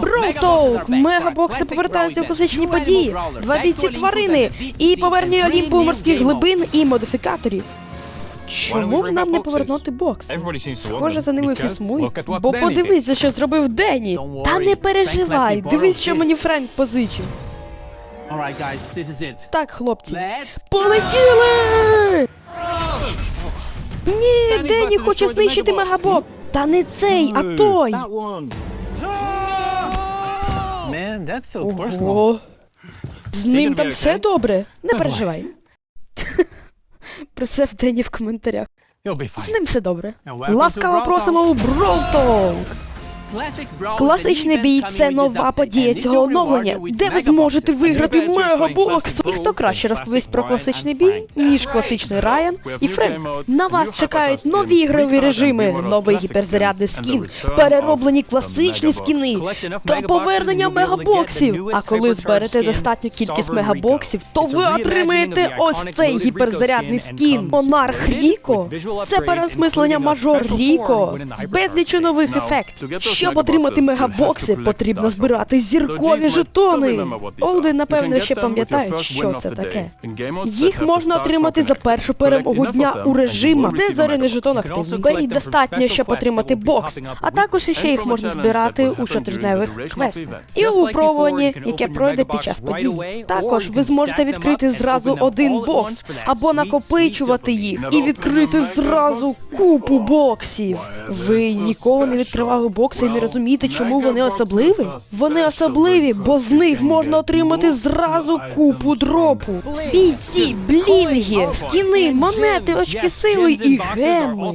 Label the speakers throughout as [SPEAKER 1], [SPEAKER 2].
[SPEAKER 1] Броутоук! Мегабокси повертаються у класичні події. Два бійці тварини і повернення Олімпу морських глибин і модифікаторів. Чому б нам не повернути бокс? Схоже, за ними всі сумують. Бо подивись, за що зробив Денні. Та не переживай, дивись, що мені Френк позичив. Так, хлопці. Полетіли! Ні, Денні хоче знищити мегабок. Та не цей, а той. Ого. З ним там все добре. Не переживай. Про це в Дені в коментарях. З ним все добре. Ласкаво просимо у Броуток! Класичний бій це нова подія цього оновлення, де ви зможете виграти мегабокс. І хто краще розповість про класичний бій, ніж класичний Райан і Френк. На вас чекають нові ігрові режими, новий гіперзарядний скін, перероблені класичні скіни та повернення мегабоксів. А коли зберете достатню кількість мегабоксів, то ви отримаєте ось цей гіперзарядний скін. Монарх Ріко. Це переосмислення мажор Ріко з безлічю нових ефектів. Щоб отримати мегабокси, потрібно збирати зіркові жетони. Олди, напевно, ще пам'ятають, що це таке. Їх можна отримати за першу перемогу дня у режимах, де зоряний жетон активний. Беріть достатньо, щоб отримати бокс, а також іще їх можна збирати у щотижневих квестах. І у випробуванні, яке пройде під час подій. Також ви зможете відкрити зразу один бокс або накопичувати їх і відкрити зразу купу боксів. Ви ніколи не відкривали бокси і не розумієте, чому вони особливі? Вони особливі, бо з них можна отримати зразу купу дропу. Бійці, блінги, скіни, монети, очки сили і геми.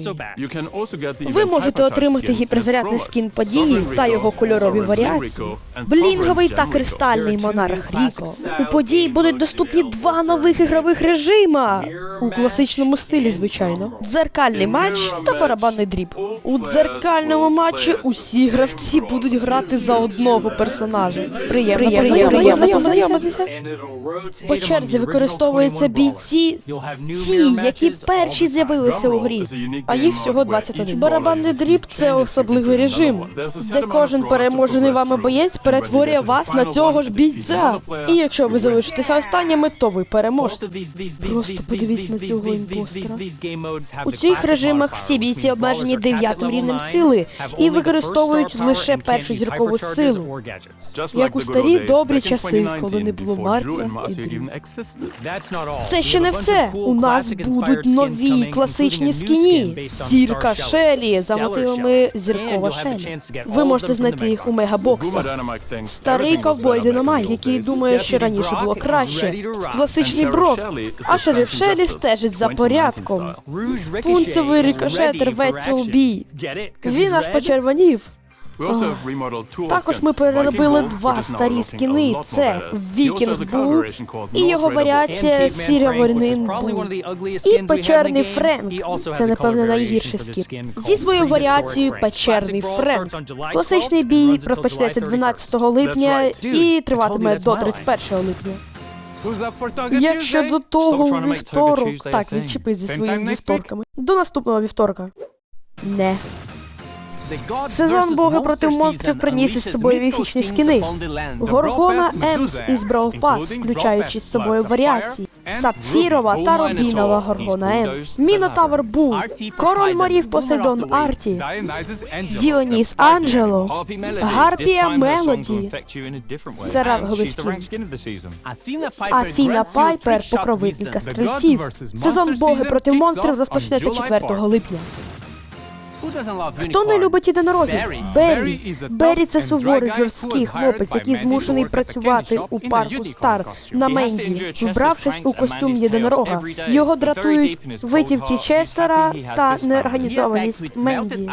[SPEAKER 1] Ви можете отримати гіперзарядний скін події та його кольорові варіації. Блінговий та кристальний монарх Ріко. У події будуть доступні два нових ігрових режима у класичному стилі, звичайно. Дзеркальний матч та барабанний дріб. У дзеркальному матчі усі гравці будуть грати за одного персонажа. Приємно, приємно, приємно познайомитися. По черзі використовуються бійці, ті, які перші з'явилися у грі. А їх всього 21. Барабанний дріб це особливий режим, де кожен переможений вами боєць перетворює вас на цього ж бійця. І якщо ви залишитеся останніми, то ви переможете. Просто подивись на цього імпостера. У цих режимах всі бійці обмежені дев'ятим рівнем сили і використовують лише першу зіркову силу.
[SPEAKER 2] Як у старі добрі часи, коли не було Марця і Дрю.
[SPEAKER 1] Це ще не все. У нас будуть нові класичні скіні. Зірка Шелі за мотивами зіркова Шелі. Ви можете знайти їх у мегабоксах. Старий ковбой Динамайт, який думає, що раніше було краще. Класичний брок. А шериф Шелі стежить за порядком. Пунцовий рикошет рветься у бій. Він аж почервонів.
[SPEAKER 2] Також ми переробили два старі скіни. Це Вікінг Бул і його варіація Сіряворнин Бул.
[SPEAKER 1] І печерний Френк. Це, напевно, найгірший скін. Зі своєю варіацією печерний Френк. Класичний бій розпочнеться 12 липня і триватиме до 31 липня. Якщо до того вівторок, так відчепись зі своїми вівторками. До наступного вівторка. Не.
[SPEAKER 2] Сезон Боги проти монстрів приніс із собою міфічні скіни.
[SPEAKER 1] Горгона Емс із Brawl Pass, включаючи з собою варіації. Сапфірова та Рубінова Горгона Емс. Мінотавр Бул, Король морів Посейдон Арті, Діоніс Анджело, Гарпія Мелоді. Це ранговий скін. Афіна Пайпер, покровителька стрільців. Сезон Боги проти монстрів розпочнеться 4 липня. Хто не любить єдинорогів? Беррі. Беррі це суворий жорсткий хлопець, який змушений працювати у парку Стар на Менді, вбравшись у костюм єдинорога. Його дратують витівки Честера та неорганізованість Менді.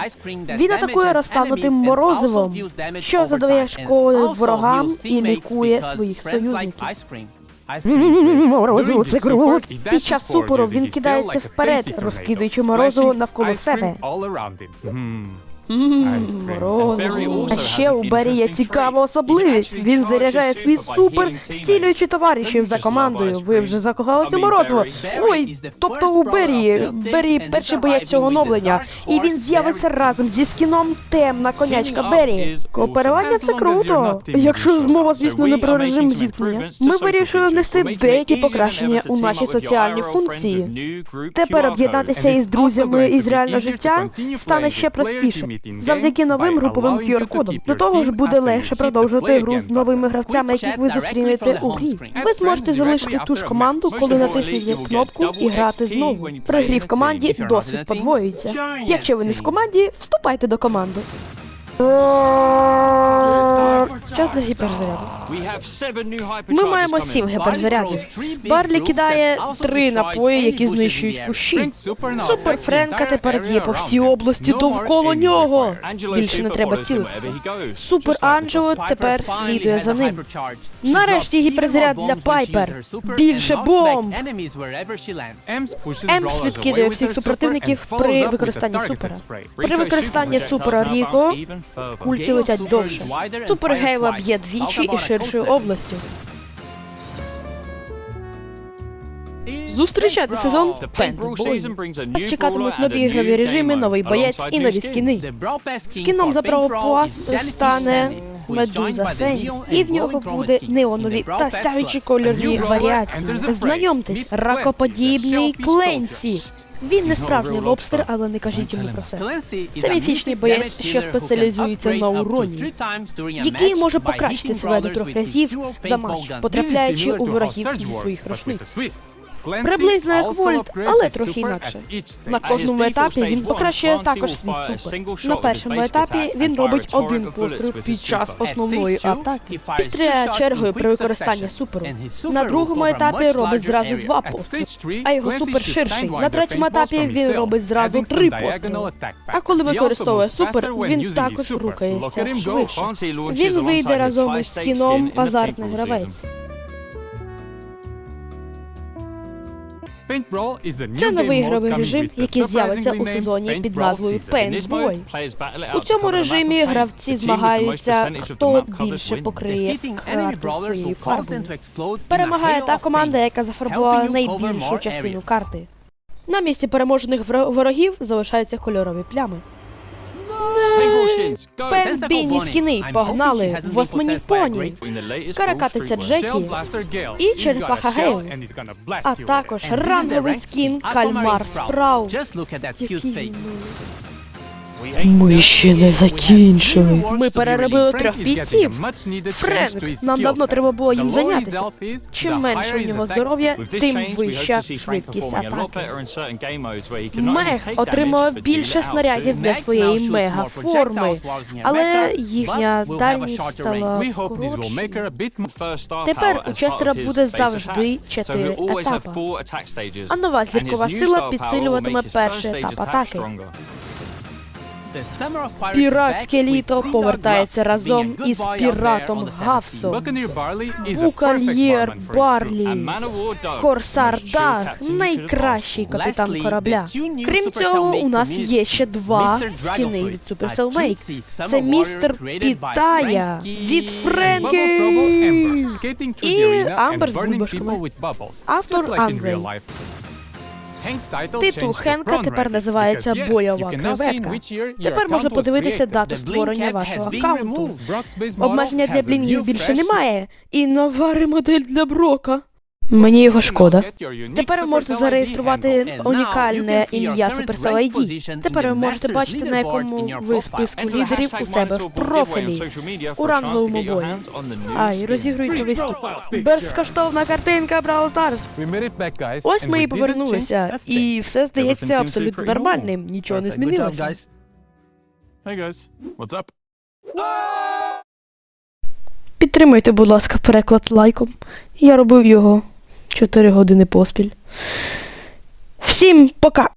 [SPEAKER 1] Він атакує розтанутим морозивом, що задає шкоди ворогам і лікує своїх союзників. Морозиво це круто. Під час супору він кидається вперед, розкидуючи морозу навколо себе. Морозиво. А ще у Бері є цікава особливість. Він заряджає свій супер зцілюючи товаришів за командою. Ви вже закохалися морозиво. Ой, тобто у Бері. Бері перший боєць цього оновлення. І він з'явиться разом зі скіном темна конячка Бері. Кооперування це круто. Якщо мова, звісно, не про режим зіткнення. Ми вирішили внести деякі покращення у наші соціальні функції. Тепер об'єднатися із друзями із реального життя стане ще простіше завдяки новим груповим QR-кодам. До того ж буде легше продовжувати гру з новими гравцями, яких ви зустрінете у грі. Ви зможете залишити ту ж команду, коли натиснете кнопку і грати знову. При грі в команді досвід подвоюється. Якщо ви не в команді, вступайте до команди. Час для гіперзаряду. Ми маємо сім гіперзарядів. Барлі кидає три напої, які знищують кущі. Супер Френка тепер діє по всій області довкола нього. Більше не треба цілитися. Супер Анджело тепер слідує за ним. Нарешті гіперзаряд для Пайпер. Більше бомб! Емс відкидує всіх супротивників при використанні супера. При використанні супера Ріко кульки летять довше. Супер Гейла б'є двічі і ширшою областю. Зустрічати сезон Пентбой. Чекатимуть нові ігрові режими, новий боєць і нові скіни. Скіном за право стане Медуза Сень, і в нього буде неонові та сяючі кольорні варіації. Знайомтесь, ракоподібний Кленсі. Він не справжній лобстер, але не кажіть йому про це.
[SPEAKER 3] Це міфічний боєць, що спеціалізується на уроні,
[SPEAKER 1] Який може покращити себе до трьох разів за матч, потрапляючи у ворогів зі своїх рушниць. Приблизно як Вольт, але трохи інакше. На кожному етапі він покращує також свій супер. На першому етапі він робить один постріл під час основної атаки і стріляє чергою при використанні суперу. На другому етапі робить зразу два постріли, а його супер ширший. На третьому етапі він робить зразу три постріли. А коли використовує супер, він також рухається швидше. Він вийде разом із скіном азартний гравець.
[SPEAKER 3] Це новий ігровий режим, який з'явиться у сезоні під назвою Paintball.
[SPEAKER 1] У цьому режимі гравці змагаються, хто більше покриє карту своєю фарбою. Перемагає та команда, яка зафарбувала найбільшу частину карти. На місці переможених ворогів залишаються кольорові плями. Пенбіні скіни погнали, восьмині поні, каракатиця Джекі і черепаха Гейл, а також ранговий скін Кальмар Спрау. Який. Ми ще не закінчили. Ми переробили трьох бійців. Френк, нам давно треба було їм зайнятися. Чим менше у нього здоров'я, тим вища швидкість атаки. Мех отримав більше снарядів для своєї мегаформи, але їхня дальність стала коротшою. Тепер у Честера буде завжди чотири етапи. А нова зіркова сила підсилюватиме перший етап атаки. Піратське літо повертається разом із піратом Гавсом. Букальєр Барлі, Корсар Даг, найкращий капітан корабля. Крім цього, у нас є ще два скіни від Make. Це містер Питая від Френкі і Амбер з бульбашками. Автор Андрей. Титул Хенка тепер називається бойова креветка. Тепер можна подивитися дату створення вашого аккаунту. Обмеження для блінгів більше немає. І нова ремодель для Брока. Мені його шкода. Тепер ви можете зареєструвати унікальне ім'я Supercell ID. Тепер ви можете бачити, на якому ви списку лідерів у себе в профілі у ранговому бої. А, і розігрують новий скіп. Безкоштовна картинка Brawl Stars. Ось ми і повернулися, і все здається абсолютно нормальним. Нічого не змінилося.
[SPEAKER 2] Hey guys, what's up?
[SPEAKER 1] Підтримайте, будь ласка, переклад лайком. Я робив його 4 години поспіль. Всім пока!